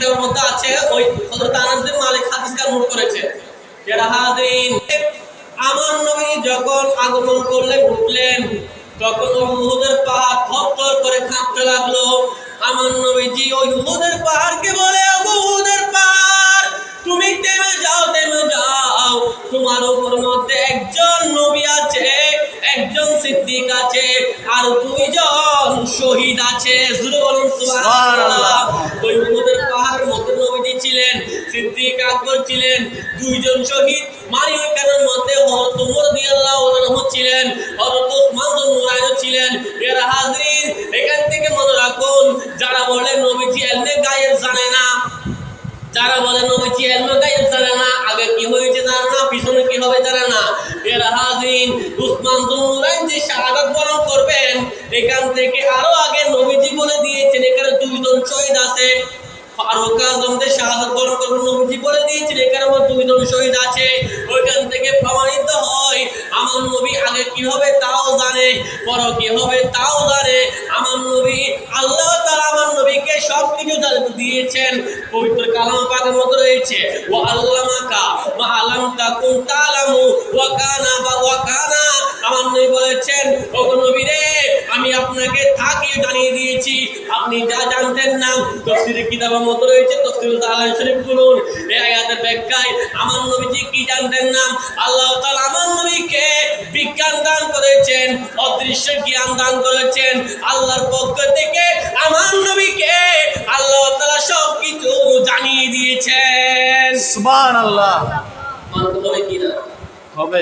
কিতাবের মধ্যে আছে ওই হযরত মালিক হাদিসটা নোট করেছে। আমার নবী যখন আগমন করলেন, উঠলেন, তখন উহুদের পাহাড় থরথর করে কাঁপতে লাগল। আমার নবীজি ওই উহুদের পাহাড়কে বলে উহুদের পাহাড়, তুমি থেমে যাও থেমে যাও। তোমার উপর মধ্যে একজন নবী আছে, একজন সিদ্দিক আছে, আর দুইজন শহীদ আছে। জুড়ে সিদ্দিক আকবর ছিলেন দুইজন শহীদ। ওইখানের মধ্যে হযরত ওমর রাদিয়াল্লাহু আনহু ছিলেন, হযরত উসমান ছিলেন। এর হাজরিন এখান থেকে মনে রাখুন, যারা বলে নবীজি এলমে গায়েব জানে না, যারা বলে নবীজি এলমে গায়েব জানে না, আগে কি হয়েছে জানে না, পিছনে কি হবে জানে না। এর হাজিন উসমান দুনুরাইন যে শাহাদাত বরণ করবেন, এখান থেকে আরও ফারুক আজমদের শাহাদাত বরণ করবেন নবীজি বলে দিয়েছেন এখানে আমার দুইজন শহীদ আছে, ওইখান থেকে প্রমাণিত হয়, আমার নবী আগে কি হবে তাও জানে, পর কি হবে তাও জানে। আমার নবী, আল্লাহ তাআলা আমার নবীকে সব কিছু দিয়েছেন, পবিত্র কালাম পাকের মধ্যে রয়েছে ও আল্লামাকা ওয়া আলাম তাকুন তালামু ওয়া কানা বা ওয়া কানা। আমার নবী বলেছেন ও নবী আমি আপনাকে তাকে জানিয়ে দিয়েছি। আপনি যা জানতেন না তফসিরের কিতাবের মধ্যে রয়েছে তফসিরুল তাআলা শরীফ এই আয়াতের ব্যাখ্যায় আমার নবীজি কি জানতেন না? আল্লাহ তাআলা আমার নবীকে বিজ্ঞান দান করেছেন অদৃশ্য জ্ঞান দান করেছেন। আল্লাহর পক্ষ থেকে আমার নবীকে আল্লাহ তাআলা সব কিছু জানিয়ে দিয়েছেন। সুবহানাল্লাহ। মানতে হবে।